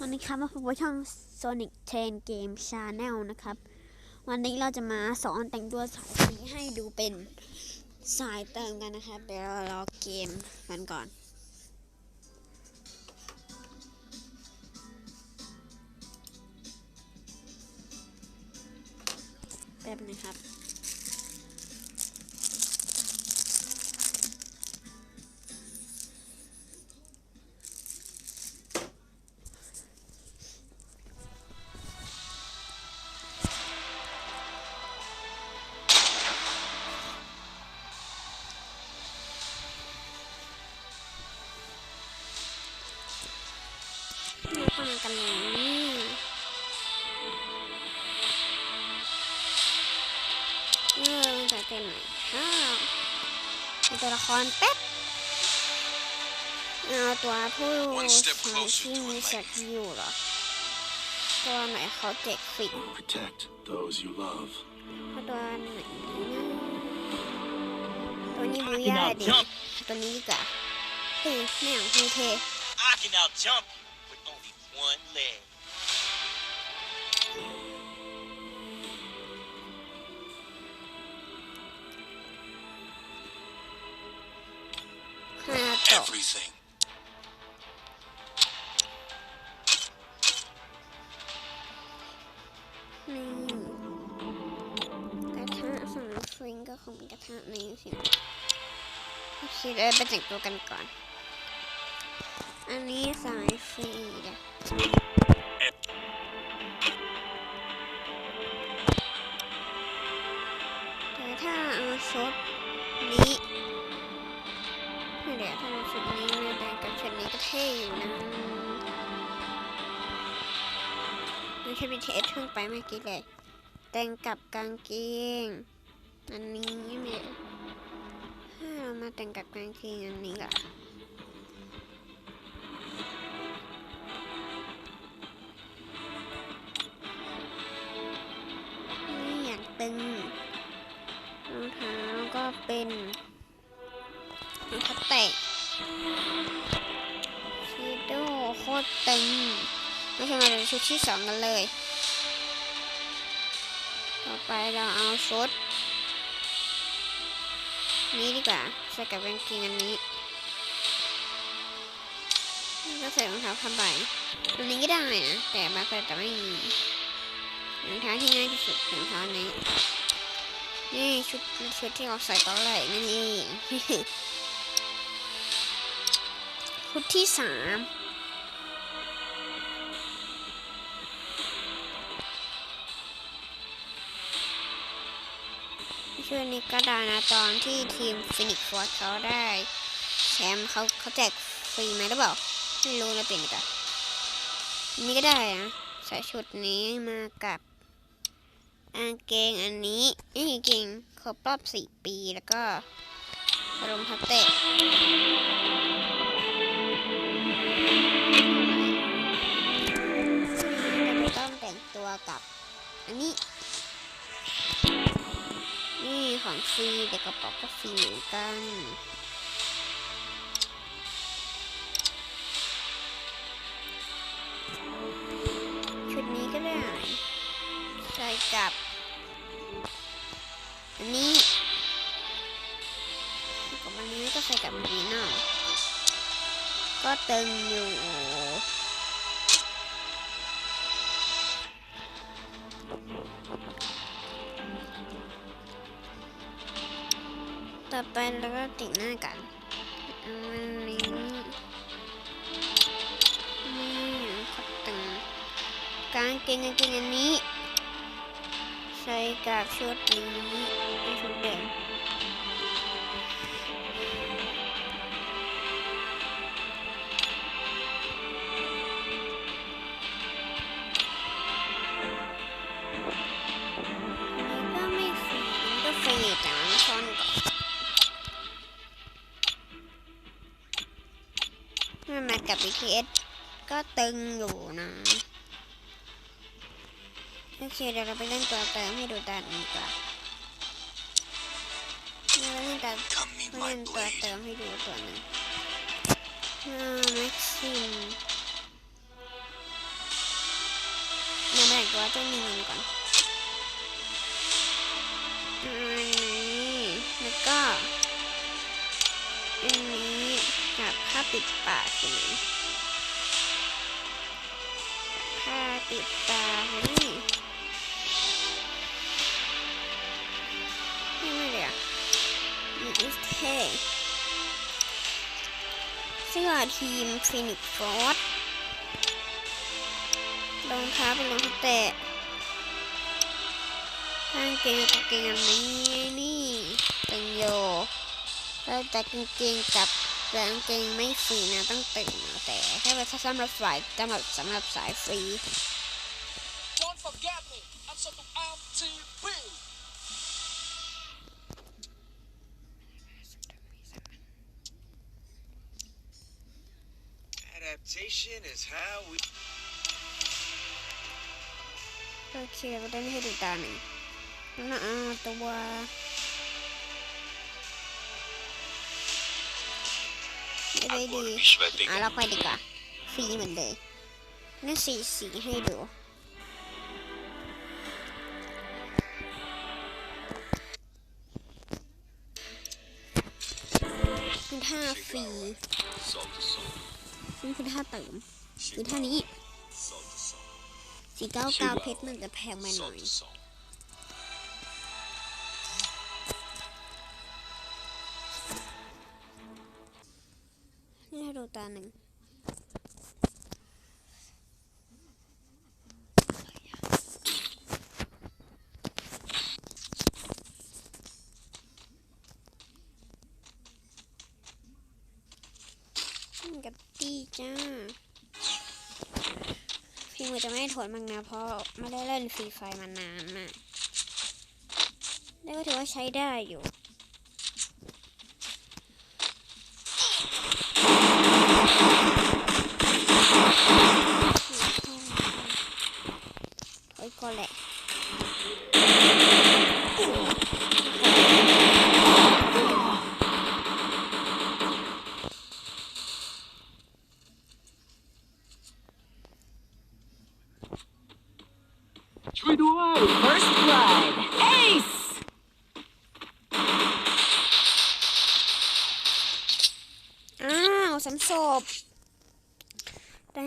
ตอนนี้ครับมาพบกับช่อง Sonic Train Game Channel นะครับ วันนี้เราจะมาสอนแต่งตัวสายสีให้ดูเป็นสายเติมกันนะครับเดี๋ยวเรารอเกมกันก่อนแป๊บนึงครับ ละครแป๊บเอาตัวผู้ One step ชาย closer ที่ to มีส enlightenment. กิลเหรอ ตัวไหนเขาเจ็กฟิก Protect those you love. ตัวไหนดีนะตัวนี้บูย่าดิตัวนี้ดีกว่าเฮ้ยไม่อยากให้เท I can out jump you with only one leg. Everything. นี่กระทะสำหรับฟิงก็คงเป็นกระทะนี้สิโอเคเดี๋ยวไปแต่งตัวกันก่อน อันนี้สายฟรีเดี๋ยวแต่ถ้าเอาชุด ชุดนี้ก็เท่อยู่นะไม่ใช่ BTS เพิ่งไปเมื่อกี้เลยแต่งกับกางเกงอันนี้เนี่ยถ้าเรามาแต่งกับกางเกงอันนี้ล่ะนี่อยากตึงรองเท้าก็เป็น ตรตึงไม่ใช่มาดูชุดที่สองกันเลย ต่อไปเราเอาชุด นี้ดีกว่าใส่กับกางเกงอันนี้ก็ใส่รองเท้าผ้าใบอันนี้ก็ได้นะแต่บางคนจะไม่มีรองเท้าที่ง่ายที่สุดรองเท้านี้นี่ชุดชุดที่เราใส่ตอนแรกนั่นเองชุดที่สาม ชื่อนี้ก็ได้นะตอนที่ทีมฟินิกฟอร์เขาได้แชมป์เขาเขาแจกฟรีไหมหรือเปล่าไม่รู้นะเป็นกันนี่ก็ได้นะใส่ชุดนี้มากับกางเกงอันนี้นี่กงเกงครบรอบสี่ปีแล้วก็รองเท้าเตะต้องแต่งตัวกับอันนี้ นี่ของฟรีแต่กระเป๋าก็ฟรีเหมือนกันชุดนี้ก็ได้ใส่กับอันนี้กับอันนี้ก็ใส่กับอันนี้หน่อยก็ตึงอยู่างเกงกางเกงอันนี้ ใส่กับชุดนี้เป็นชุดเดิมอันนี้ก็ไม่ฟรีมันก็ฟรีแต่มันซ่อนก่อนมันมากับ BTS ก็ตึงอยู่นะ โอเคเดี๋ยวเราไปเล่นตัวเติมให้ดูด้านนี้ก่อนเราเล่นตัวเล่นตัวเติมให้ดูตัวหนึงอ่าแม็กซิมเราต้องมีเงินก่อนอันนี้แล้วก็อันนี้กับผ้าปิดปากใช่ไหมผ้าปิดตานี่ เทเสื้อทีมฟินิกฟอร์สรองเท้าเป็นรองเท้าแตะกางเกงกางเกงอันนี้นี่เป็นโยแล้วแต่กางเกงกับแต่กางเกงไม่ฟรีนะต้องตื่นมาแต่แค่ว่าถ้าสำหรับฝ่ายสำหรับสำหรับสายฟรี Adaptation is how we. โอเคเราได้ให้ดูตาหนึ่งแล้วนะอ่าตัวไม่ได้ดีอะเราไปดีกว่าฟรีเหมือนเดิมนั่นสีสีให้ดูคือท่าฟ นี่คือท่าเติม คือท่านี้สี่เก้าเก้าเพชรมันจะแพงไปหน่อยนี่ให้ดูตาหนึ่งนี่กับตี้ จ้า พี่มือจะไม่ถอนมังนะเพราะไม่ได้เล่นฟรีไฟมานานมากแต่ก็ถือว่าใช้ได้อยู่ถอยก่อนแหละ First blood. Ace! อ้าวสำศพได้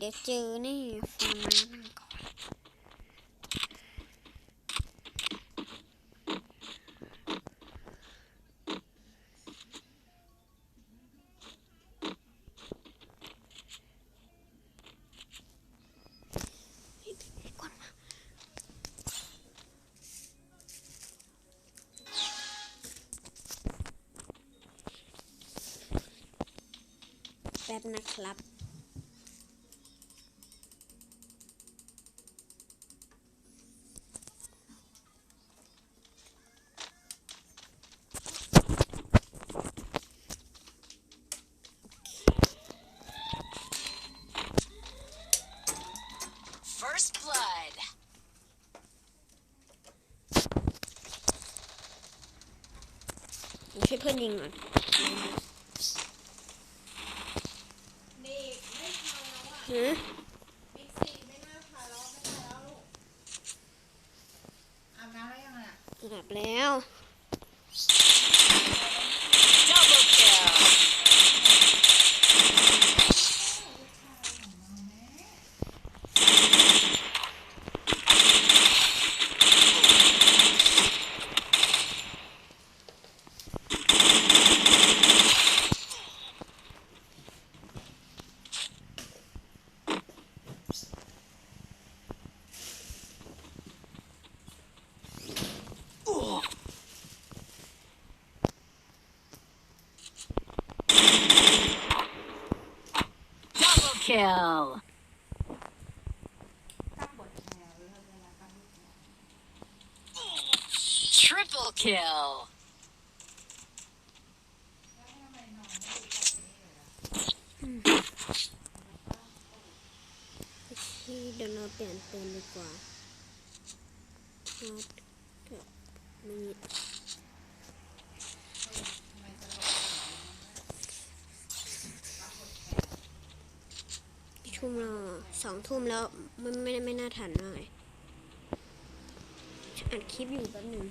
เดี๋ยวเจอแน่ฟาร์มามันก่อน ป๊บนะครับ First blood. ช่วยเพื่อนยิง ก่อนฮะอาบแล้ว Double kill. Double kill. Triple kill. ที่เดี๋ยวเราเปลี่ยนปืนดีกว่าเอาเกือบมี สองทุ่มแล้วมันไม่ไม่น่าทันเลยอัดคลิปอยู่แป๊บนึง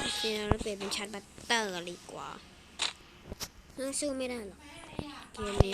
โอเคเราเปลี่ยนเป็นชาร์จบัตเตอร์ดีกว่าน่าสู้ไม่ได้หรอกเกมนี้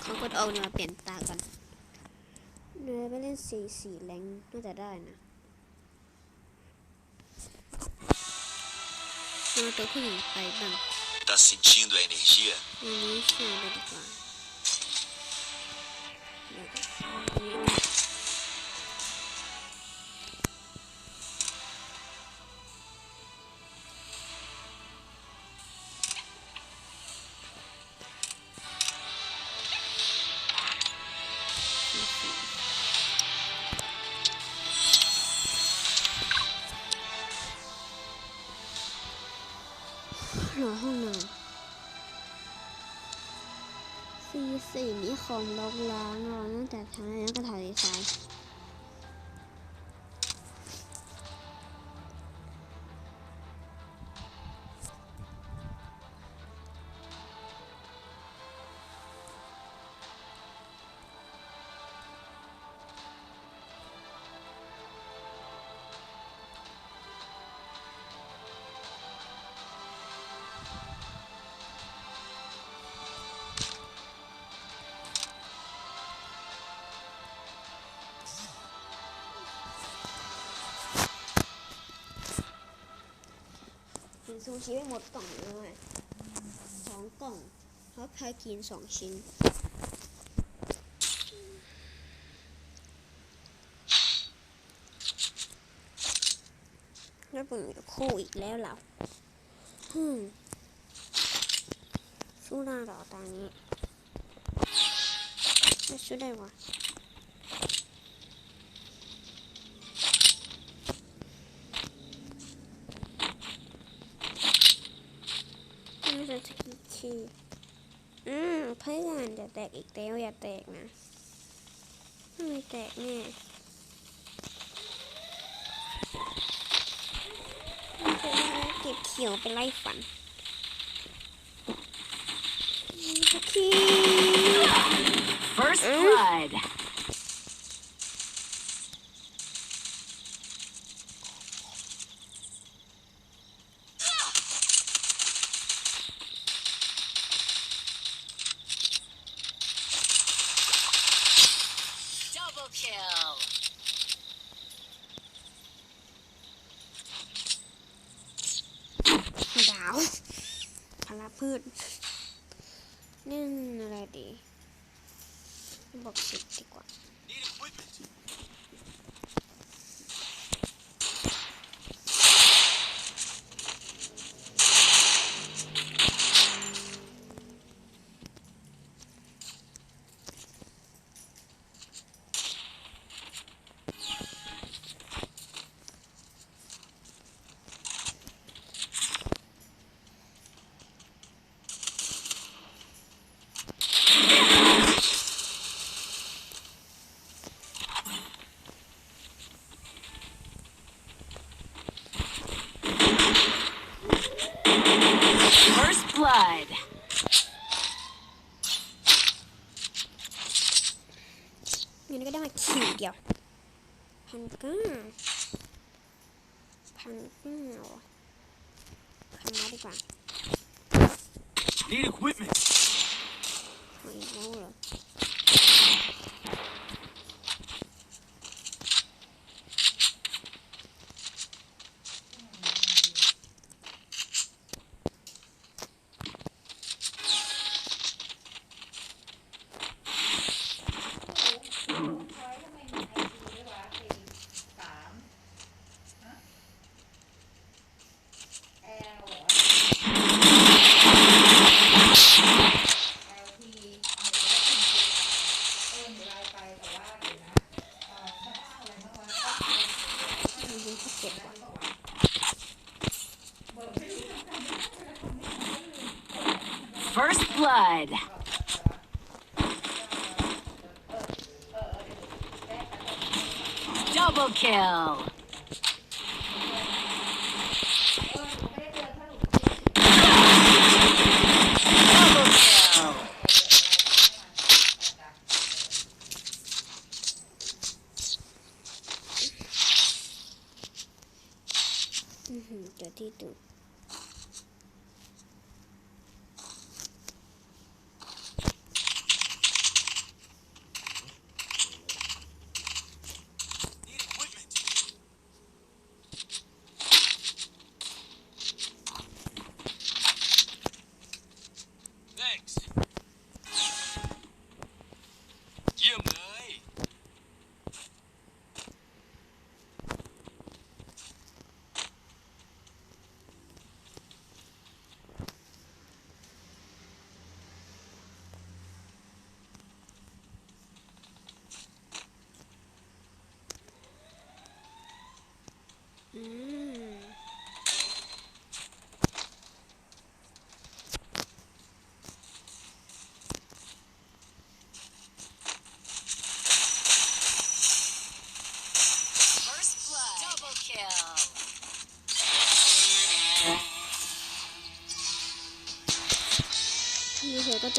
เขากดเอาเนี่ยมาเปลี่ยนตากันเนื้อไปเล่นสีสีแรงน่าจะได้นะเอาตัวผู้หญิงไปบ้าง Tá sentindo a energia? อัน หรอห้องนอนซีสีนี้ของลกล้างเราตั้งแต่ทางนั้นก็ถ่าย น์กินซูชิไปหมดกล่องเลยสองกล่องเพราะพากินสองชิ้น แล้วผมอยู่คู่อีกแล้วเรอฮึสู้ได้หรอตอนนี้ไม่สู้ได้วะน่าจะสกิคี อืมเพื่อนจะแตกอีกแล้วอย่าแตกนะไม่แตกแน่จะเก็บเขียวไปไล่ฝันสกี First blood. Kill. ดาวพลาพืชนึ่งอะไรดีบอกสิบดีกว่า Need equipment. First blood. เงินก็ได้มาขีดเดียว พันเก้าพันเก้าพันมาดีกว่า Need equipment หอยแล้วเหรอ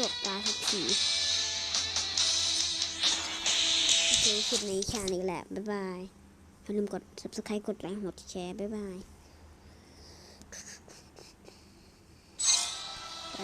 จบตาทุกทีโอเคคลิปนี้แค่นี้แหละ บ๊ายบายอย่าลืมกด subscribe กดไลค์กดแชร์ บ๊ายบายไป